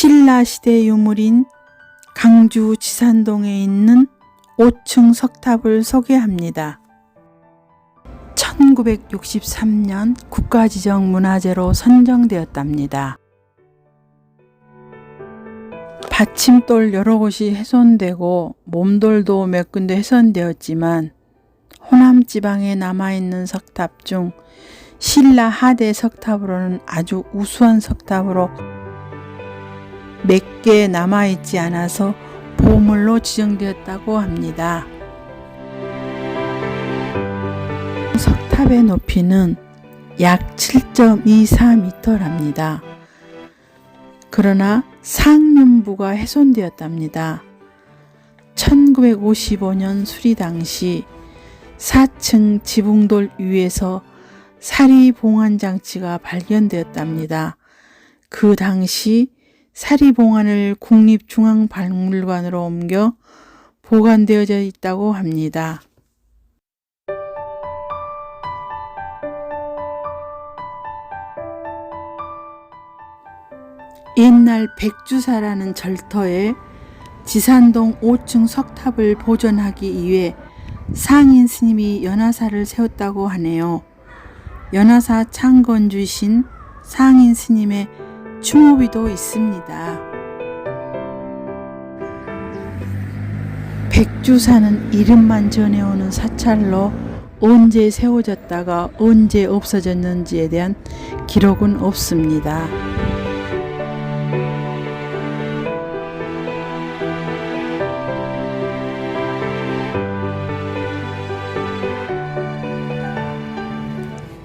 신라 시대 유물인 강주 지산동에 있는 5층 석탑을 소개합니다. 1963년 국가지정 문화재로 선정되었답니다. 받침돌 여러 곳이 훼손되고 몸돌도 몇 군데 훼손되었지만 호남 지방에 남아있는 석탑 중 신라 하대 석탑으로는 아주 우수한 석탑으로 몇 개 남아있지 않아서 보물로 지정되었다고 합니다. 석탑의 높이는 약 7.24m랍니다. 그러나 상륜부가 훼손되었답니다. 1955년 수리 당시 4층 지붕돌 위에서 사리 봉안 장치가 발견되었답니다. 그 당시 사리 봉안을 국립중앙박물관으로 옮겨 보관되어져 있다고 합니다. 옛날 백주사라는 절터에 지산동 5층 석탑을 보존하기 위해 상인 스님이 연화사를 세웠다고 하네요. 연화사 창건주신 상인 스님의 추모비도 있습니다. 백주사는 이름만 전해오는 사찰로 언제 세워졌다가 언제 없어졌는지에 대한 기록은 없습니다.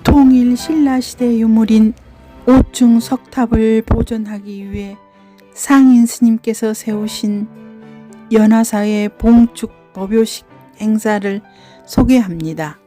통일 신라 시대 유물인 5층 석탑을 보존하기 위해 상인 스님께서 세우신 연화사의 봉축 법요식 행사를 소개합니다.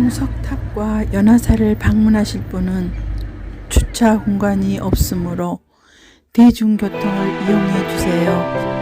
중석탑과 연화사를 방문하실 분은 주차 공간이 없으므로 대중교통을 이용해 주세요.